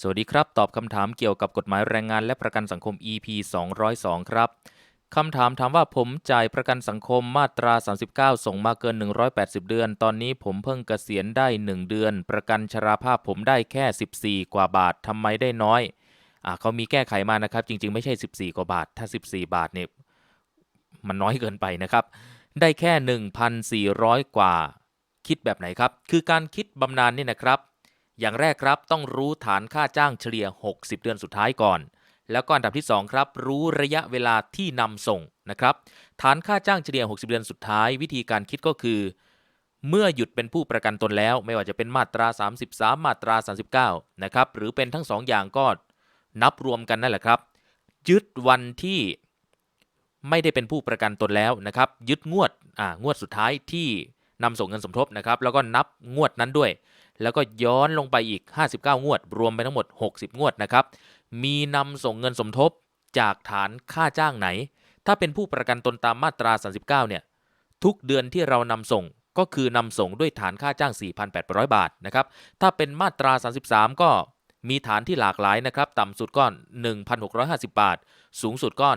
สวัสดีครับ ตอบคำถามเกี่ยวกับกฎหมายแรงงานและประกันสังคม EP 202 ครับคำถามถามว่าผมจ่ายประกันสังคมมาตรา 39 ส่งมาเกิน 180 เดือน ตอนนี้ผมเพิ่งเกษียณได้ 1 เดือน ประกันชราภาพผมได้แค่ 14 กว่าบาททำไมได้น้อยอ่าเขามีแก้ไขมานะครับ จริง ๆ ไม่ใช่ 14 กว่าบาท ถ้า 14 บาทเนี่ยมันน้อยเกินไปนะครับ ได้แค่ 1,400 กว่า คิดแบบไหนครับ คือการคิดบำนาญนี่นะครับ อย่างแรกครับต้องรู้ฐานค่าจ้างเฉลี่ย 60 เดือนสุดท้ายก่อน แล้วก็อันดับที่ 2 ครับ รู้ระยะเวลาที่นำส่งนะครับฐานค่าจ้างเฉลี่ย 60 เดือนสุดท้าย วิธีการคิดก็คือ เมื่อหยุดเป็นผู้ประกันตนแล้ว ไม่ว่าจะเป็นมาตรา 33 มาตรา 39 นะครับหรือเป็นทั้ง 2 อย่างก็นับรวมกันนั่นแหละครับ ยึดวันที่ไม่ได้เป็นผู้ประกันตนแล้วนะครับ ยึดงวดอ่างวดสุดท้ายที่ นำส่งเงินสมทบนะครับแล้วก็นับงวดนั้นด้วย แล้วก็ย้อนลงไปอีก 59 งวด รวมไปทั้งหมด 60 งวดนะครับมีนำส่งเงินสมทบจากฐานค่าจ้างไหน ถ้าเป็นผู้ประกันตนตามมาตรา 39 เนี่ยทุกเดือนที่เรานำส่งก็คือนำส่งด้วยฐานค่าจ้าง 4,800 บาทนะครับถ้าเป็นมาตรา 33 ก็มีฐานที่หลากหลายนะครับต่ำสุดก็ 1,650 บาท สูงสุดก็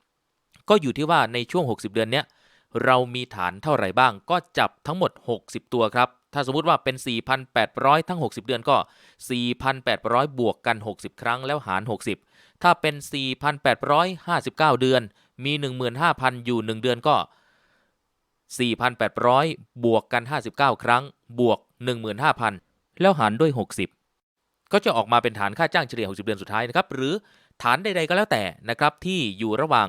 15,000 ก็อยู่ที่ว่าในช่วง 60 เดือนเนี้ย เรามีฐานเท่าไหร่บ้าง ก็จับทั้งหมด 60 ตัวครับ ถ้าสมมุติว่าเป็น 4,800 ทั้ง 60 เดือนก็ 4,800 บวกกัน 60 ครั้งแล้วหาร 60 ถ้าเป็น 4,859 เดือน มี 15,000 อยู่ 1 เดือนก็ 4,800 บวกกัน 59 ครั้ง บวก 15,000 แล้วหารด้วย 60 ก็จะออกมาเป็นฐานค่าจ้างเฉลี่ย 60 เดือนสุดท้ายนะครับ หรือฐานใดๆก็แล้วแต่นะครับที่อยู่ระหว่าง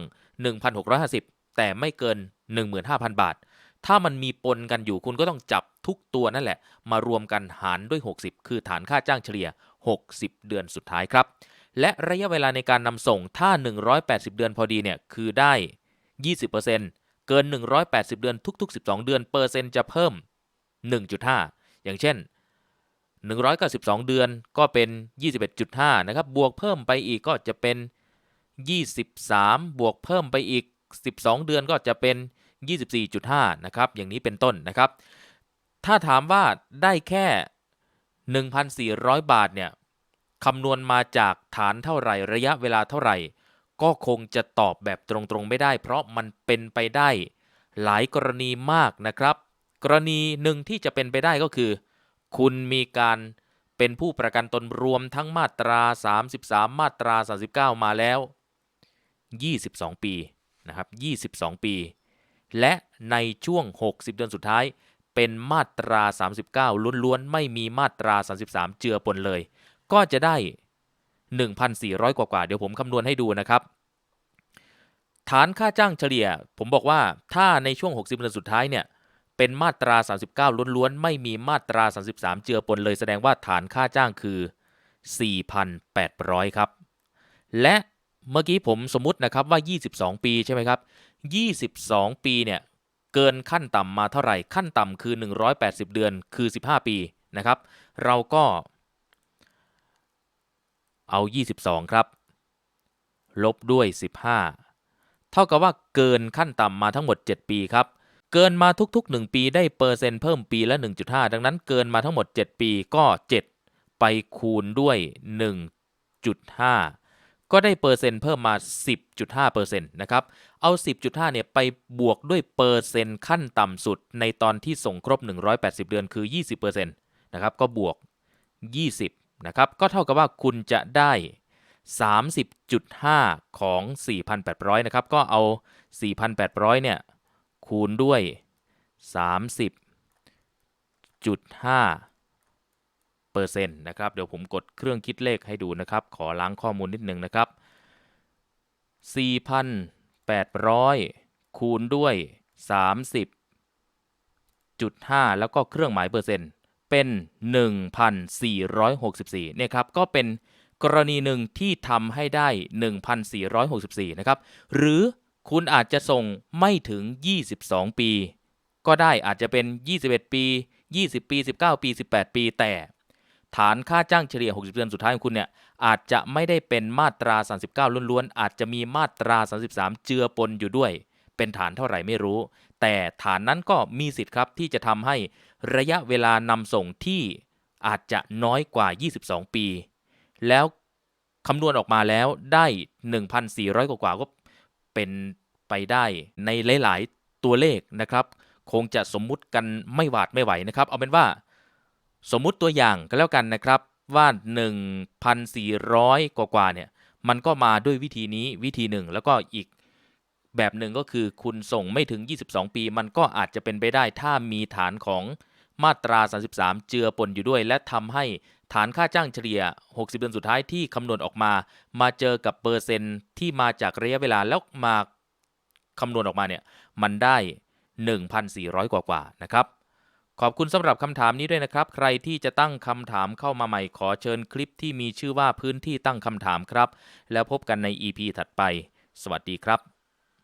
1,650 แต่ไม่เกิน 15,000 บาท ถ้ามันมีปนกันอยู่คุณก็ต้องจับทุกตัวนั่นแหละ มารวมกันหารด้วย 60 คือฐานค่าจ้างเฉลี่ย 60 เดือนสุดท้ายครับ และระยะเวลาในการนำส่งถ้า 180 เดือนพอดีเนี่ยคือได้ 20%เกิน 180 เดือนทุก ๆ 12 เดือนเปอร์เซ็นต์จะเพิ่ม 1.5 อย่างเช่น 192 เดือนก็เป็น 21.5 นะครับ บวกเพิ่มไปอีกก็จะเป็น 23 บวกเพิ่มไปอีก 12 เดือนก็จะเป็น 24.5 นะครับ อย่างนี้เป็นต้นนะครับ ถ้าถามว่าได้แค่ 1,400 บาทเนี่ยคำนวณมาจากฐานเท่าไหร่ระยะเวลาเท่าไหร่ ก็คงจะตอบแบบตรงๆไม่ได้ เพราะมันเป็นไปได้หลายกรณีมากนะครับ กรณีหนึ่งที่จะเป็นไปได้ก็คือ คุณมีการเป็นผู้ประกันตนรวมทั้งมาตรา 33 มาตรา 39 มาแล้ว 22 ปีนะครับ22 ปี และในช่วง 60 เดือนสุดท้าย เป็นมาตรา 39 ล้วนๆ ไม่มีมาตรา 33 เจือปนเลย ก็จะได้ 1,400 กว่าๆ เดี๋ยวผมคำนวณให้ดูนะครับ ฐานค่าจ้างเฉลี่ย ผมบอกว่าถ้าในช่วง 60 เดือนสุดท้ายเนี่ย เป็นมาตรา 39 ล้วนๆ ไม่มีมาตรา 33 เจือปนเลย แสดงว่าฐานค่าจ้างคือ 4,800 ครับ และ เมื่อกี้ผมสมมตินะครับว่า 22 ปีใช่ไหมครับ 22 ปีเนี่ยเกินขั้นต่ำมาเท่าไหร่ขั้นต่ำคือ 180 เดือนคือ 15 ปีนะครับ เราก็เอา 22 ครับ ลบด้วย 15 เท่ากับว่าเกินขั้นต่ำมาทั้งหมด 7 ปีครับ เกินมาทุกๆ 1 ปีได้เปอร์เซ็นต์เพิ่มปีละ 1.5 ดังนั้นเกินมาทั้งหมด 7 ปีก็ 7 ไปคูณด้วย 1.5 ก็ได้เปอร์เซ็นต์เพิ่มมา 10.5เปอร์เซ็นต์นะครับ เอา 10.5 เนี่ยไปบวกด้วยเปอร์เซ็นต์ขั้นต่ำสุดในตอนที่ส่งครบ 180 เดือนคือ 20เปอร์เซ็นต์นะครับ ก็บวก 20 นะครับ ก็เท่ากับว่าคุณจะได้ 30.5 ของ 4,800 นะครับ ก็เอา 4,800 เนี่ย คูณด้วย 30.5 เซนต์นะครับ เดี๋ยวผมกดเครื่องคิดเลขให้ดูนะครับ ขอล้างข้อมูลนิดนึงนะครับ 4,800 คูณด้วย 30.5 แล้วก็เครื่องหมายเปอร์เซ็นต์เป็น 1,464เนี่ยครับ ก็เป็นกรณีหนึ่งที่ทำให้ได้ 1,464 นะครับ หรือคุณอาจจะส่งไม่ถึง 22 ปี ก็ได้อาจจะเป็น 21 ปี 20 ปี 19 ปี 18 ปี แต่ ฐานค่าจ้างเฉลี่ย 60 เดือนสุดท้ายของคุณเนี่ยอาจจะไม่ได้เป็นมาตรา 39 ล้วนๆ อาจจะมีมาตรา 33 เจือปนอยู่ด้วย เป็นฐานเท่าไหร่ไม่รู้ แต่ฐานนั้นก็มีสิทธิ์ครับที่จะทำให้ระยะเวลานำส่งที่อาจจะน้อยกว่า 22 ปี แล้วคำนวณออกมาแล้วได้ 1,400 กว่าๆก็เป็นไปได้ในหลาย ๆ ตัวเลขนะครับ คงจะสมมุติกันไม่หวาดไม่ไหวนะครับ เอาเป็นว่า สมมุติตัวอย่างก็แล้วกันนะครับว่า 1,400 กว่าๆเนี่ยมันก็มาด้วยวิธีนี้วิธีหนึ่งแล้วก็อีกแบบหนึ่งก็คือคุณส่งไม่ถึง 22 ปี มันก็อาจจะเป็นไปได้ถ้ามีฐานของมาตรา 33 เจือปนอยู่ด้วย และทำให้ฐานค่าจ้างเฉลี่ย 60 เดือนสุดท้ายที่คำนวณออกมา มาเจอกับเปอร์เซ็นต์ที่มาจากระยะเวลาแล้วมาคำนวณออกมาเนี่ยมันได้ 1,400 กว่าๆนะครับ ขอบคุณสำหรับคำถามนี้ด้วยนะครับ ใครที่จะตั้งคำถามเข้ามาใหม่ขอเชิญคลิปที่มีชื่อว่าพื้นที่ตั้งคำถามครับ แล้วพบกันใน EP ถัดไป สวัสดีครับ